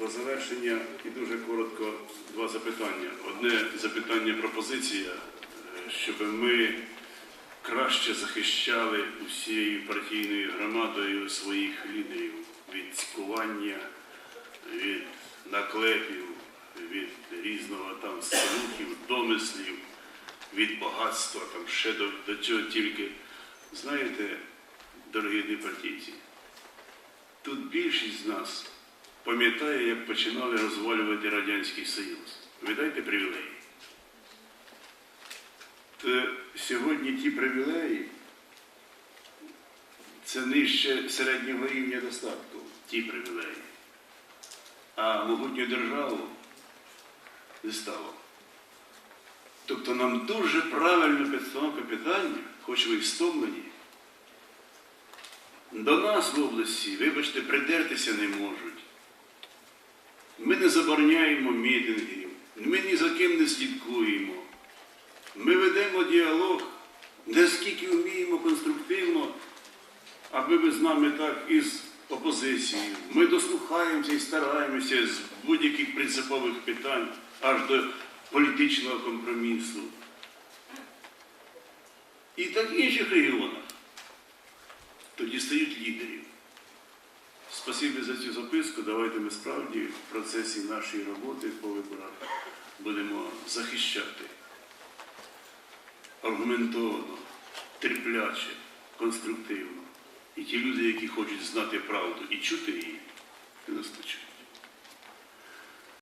До завершення і дуже коротко два запитання. Одне запитання пропозиція, е, щоб ми краще захищали усією партійною громадою своїх лідерів від цькування, від наклепів, від різного там слухів, домислів, від багатства, там ще до, до чого тільки. Знаєте, дорогі партійці, тут більшість з нас пам'ятає, як починали розвалювати Радянський Союз. Ви дайте привілеї. То сьогодні ті привілеї це нижче середнього рівня достатку, ті привілеї. А могутню державу не стало. Тобто нам дуже правильно підстановка питання, хоч ви й стомлені, до нас в області, вибачте, придертися не можуть. Ми не забороняємо мітингів, ми ні за ким не слідкуємо. Ми ведемо діалог, наскільки вміємо конструктивно, аби ви з нами так із опозицією. Ми дослухаємося і стараємося з будь-яких принципових питань аж до політичного компромісу. І так в інших регіонах тоді стають лідерів. Спасибі за цю записку. Давайте ми справді в процесі нашої роботи по виборах будемо захищати аргументовано, терпляче, конструктивно. І ті люди, які хочуть знати правду і чути її.